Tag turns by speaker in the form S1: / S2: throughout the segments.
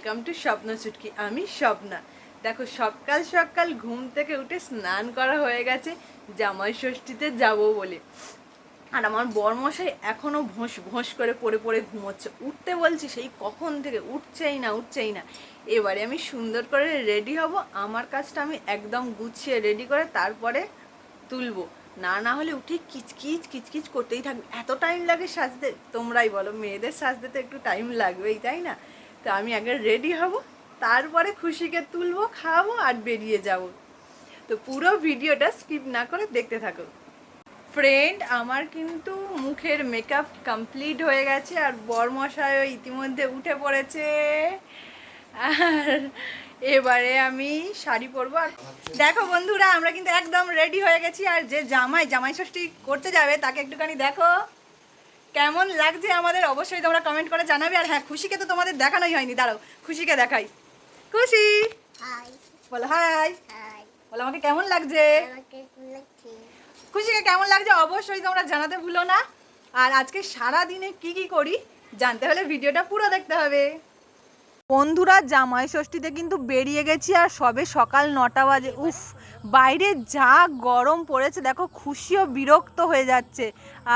S1: Welcome to স্বপ্ন চুটকি, আমি স্বপ্না। দেখো, সকাল সকাল ঘুম থেকে উঠে স্নান করা হয়ে গেছে, জামাই ষষ্ঠীতে যাব বলে। আর আমার বরমশাই এখনও ভোঁস ভোঁস করে পড়ে পড়ে ঘুমোচ্ছে। উঠতে বলছি, সেই কখন থেকে? উঠছেই না উঠছেই না। এবারে আমি সুন্দর করে রেডি হব, আমার কাজটা আমি একদম গুছিয়ে রেডি করে তারপরে তুলবো। না না হলে উঠে কিচকিচ কিচকিচ করতেই থাকবে। এত টাইম লাগে সাজতে? তোমরাই বলো, মেয়েদের সাজতে তো একটু টাইম লাগবেই, তাই না? তো আমি আগে রেডি হব, তারপরে খুশিকে তুলবো খাওয়াবো আর বেরিয়ে যাব। তো পুরো ভিডিওটা স্কিপ না করে দেখতে থাকো। ফ্রেন্ড আমার কিন্তু মুখের মেকআপ কমপ্লিট হয়ে গেছে আর বরমশাইও ইতিমধ্যে উঠে পড়েছে। আর এবারে আমি শাড়ি পরবো আর দেখো বন্ধুরা, আমরা কিন্তু একদম রেডি হয়ে গেছি আর যে জামাই জামাই ষষ্ঠী করতে যাবে, তাকে একটুখানি দেখো। কেমন লাগছে আমাদের? অবশ্যই তোমরা কমেন্ট করে জানাবে। আর হ্যাঁ খুশিকে তো তোমাদের দেখানোই হয়নি। দাঁড়াও খুশিকে দেখাই। খুশি! বলো হাই বলো আমাকে কেমন লাগছে?
S2: লাগছে
S1: খুশিকে কেমন লাগছে? অবশ্যই তোমরা জানাতে ভুলো না। আর আজকে সারা দিনে কি কি করি জানতে হলে ভিডিওটা পুরো দেখতে হবে। বন্ধুরা, জামাই ষষ্ঠীতে কিন্তু বেরিয়ে গেছি আর সবে সকাল নটা বাজে। উফ, বাইরে যা গরম পড়েছে, দেখো খুশিও বিরক্ত হয়ে যাচ্ছে।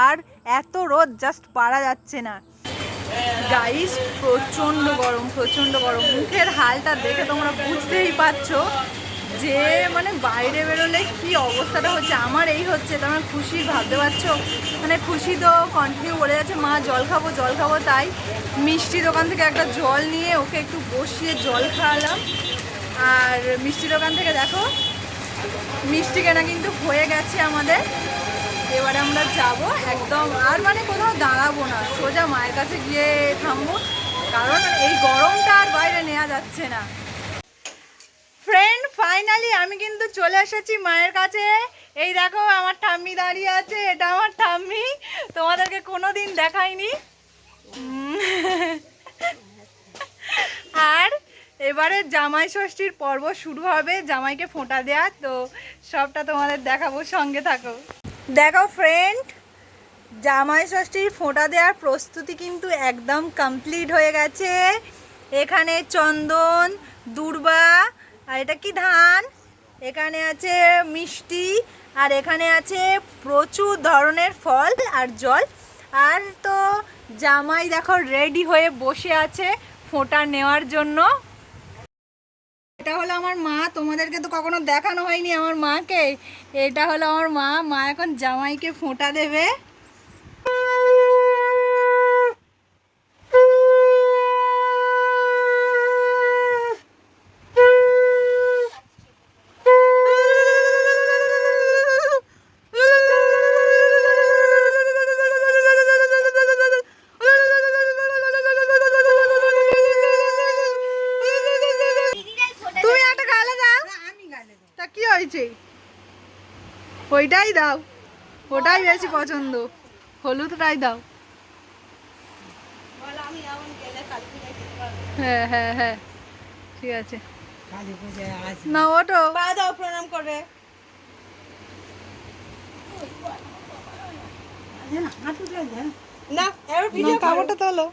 S1: আর এত রোদ জাস্ট পারা যাচ্ছে না। গাইস প্রচণ্ড গরম প্রচণ্ড গরম। মুখের হালটা দেখে তোমরা বুঝতেই পারছ। যে মানে বাইরে বেরোলে কি অবস্থাটা হচ্ছে? আমার এই হচ্ছে তোমার খুশি ভাবতে পারছ মানে খুশি তো কন্টিনিউ বলে যাচ্ছে, মা, জল খাব জল খাব। তাই মিষ্টি দোকান থেকে একটা জল নিয়ে ওকে একটু বসিয়ে জল খাওয়ালাম। আর মিষ্টি দোকান থেকে দেখো, মিষ্টি কেনা কিন্তু হয়ে গেছে আমাদের। এবারে আমরা যাব একদম, আর মানে কোথাও দাঁড়াবো না, সোজা মায়ের কাছে গিয়ে থামবো, কারণ এই গরমটা আর বাইরে নেওয়া যাচ্ছে না। ফ্রেন্ড ফাইনালি আমি কিন্তু চলে এসেছি মায়ের কাছে। এই দেখো, আমার ঠাম্মি দাঁড়িয়ে আছে। এটা আমার ঠাম্মি। তোমাদেরকে কোনো দিন দেখাইনি আর এবারে জামাই ষষ্ঠীর পর্ব শুরু হবে। জামাইকে ফোঁটা দেয়া। তো সবটা তোমাদের দেখাবো, সঙ্গে থাকো। দেখো ফ্রেন্ড জামাই ষষ্ঠীর ফোঁটা দেওয়ার প্রস্তুতি কিন্তু একদম কমপ্লিট হয়ে গেছে। এখানে চন্দন, দূর্বা আর এটা কি ধান? এখানে আছে মিষ্টি, আর এখানে আছে প্রচুর ধরনের ফল আর জল। আর তো জামাই দেখো রেডি হয়ে বসে আছে ফোঁটা নেওয়ার জন্য। এটা হলো আমার মা, তোমাদেরকে তো কখনো দেখানো হয়নি আমার মাকে। এটা হলো আমার মা মা এখন জামাইকে ফোঁটা দেবে। কি হয়েছে? ওইটাই দাও। ওটাই বেশি পছন্দ। হলুদটাই দাও। হ্যাঁ হ্যাঁ হ্যাঁ। ঠিক আছে। না ওটো দাও প্রণাম করে না এবার ভিডিও কাপড়টা তোলো।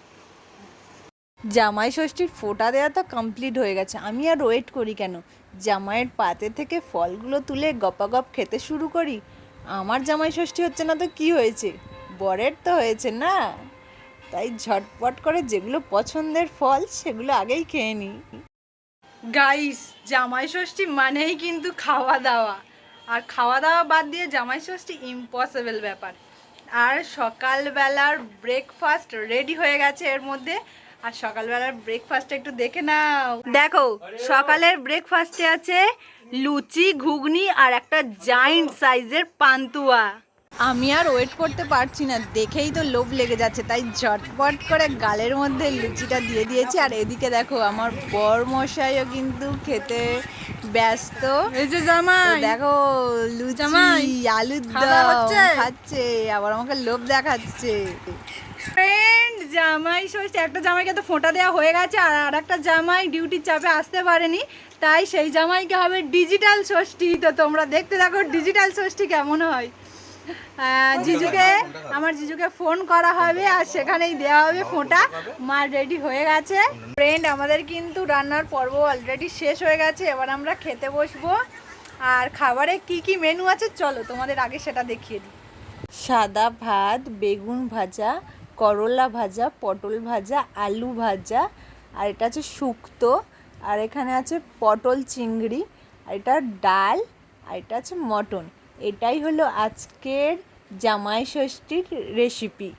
S1: জামাই ষষ্ঠীর ফোঁটা দেওয়া তো কমপ্লিট হয়ে গেছে। আমি আর ওয়েট করি কেন? জামাইয়ের পাতে থেকে ফলগুলো তুলে গপাগপ খেতে শুরু করি। আমার জামাই ষষ্ঠী হচ্ছে না তো কি হয়েছে? বরের তো হয়েছে না। তাই ঝটপট করে যেগুলো পছন্দের ফল সেগুলো আগেই খেয়ে নিই। গাইস জামাই ষষ্ঠী মানেই কিন্তু খাওয়া দাওয়া। আর খাওয়া দাওয়া বাদ দিয়ে জামাই ষষ্ঠী ইম্পসিবল ব্যাপার। আর সকালবেলার ব্রেকফাস্ট রেডি হয়ে গেছে এর মধ্যে। আর সকালবেলার ব্রেকফাস্টটা একটু দেখে নাও। দেখো সকালের ব্রেকফাস্টে আছে লুচি ঘুগনি আর একটা জাইন্ট সাইজের পান্তুয়া। আমি আর ওয়েট করতে পারছি না দেখেই তো লোভ লেগে যাচ্ছে তাই ঝটপট করে গালের মধ্যে লুচিটা দিয়ে দিয়েছি। আর এদিকে দেখো আমার বর মশাইও কিন্তু খেতে ব্যস্ত। এই যে জামাই দেখো লুচি আলুর দম খাচ্ছে আবার আমাকে লোভ দেখাচ্ছে। ফ্রেন্ড জামাই ষষ্ঠী একটা জামাইকে তো ফোঁটা দেওয়া হয়ে গেছে আর আর একটা জামাই ডিউটির চাপে আসতে পারেনি। তাই সেই জামাইকে হবে ডিজিটাল ষষ্ঠী। তো তোমরা দেখতে দেখো ডিজিটাল ষষ্ঠী কেমন হয়। জিজুকে আমার জিজুকে ফোন করা হবে আর সেখানেই দেওয়া হবে ফোঁটা। মা রেডি হয়ে গেছে। ফ্রেন্ড আমাদের কিন্তু রান্নার পর্ব অলরেডি শেষ হয়ে গেছে। এবার আমরা খেতে বসবো। আর খাবারে কি কি মেনু আছে? চলো তোমাদের আগে সেটা দেখিয়ে দিই। সাদা ভাত বেগুন ভাজা করলা ভাজা, পটল ভাজা, আলু ভাজা, আর এটা আছে শুক্তো, আর এখানে আছে পটল চিংড়ি, আর এটা ডাল, আর এটা আছে মটন। এটাই হলো আজকের জামাই ষষ্ঠীর রেসিপি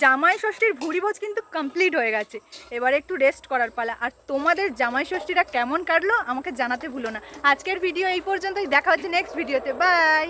S1: জামাই ষষ্ঠীর ভুড়িভোজ কিন্তু কমপ্লিট হয়ে গেছে। এবার একটু রেস্ট করার পালা। আর তোমাদের জামাই ষষ্ঠীটা কেমন কাটলো আমাকে জানাতে ভুলো না। আজকের ভিডিও এই পর্যন্তই। দেখা হচ্ছে নেক্সট ভিডিওতে বাই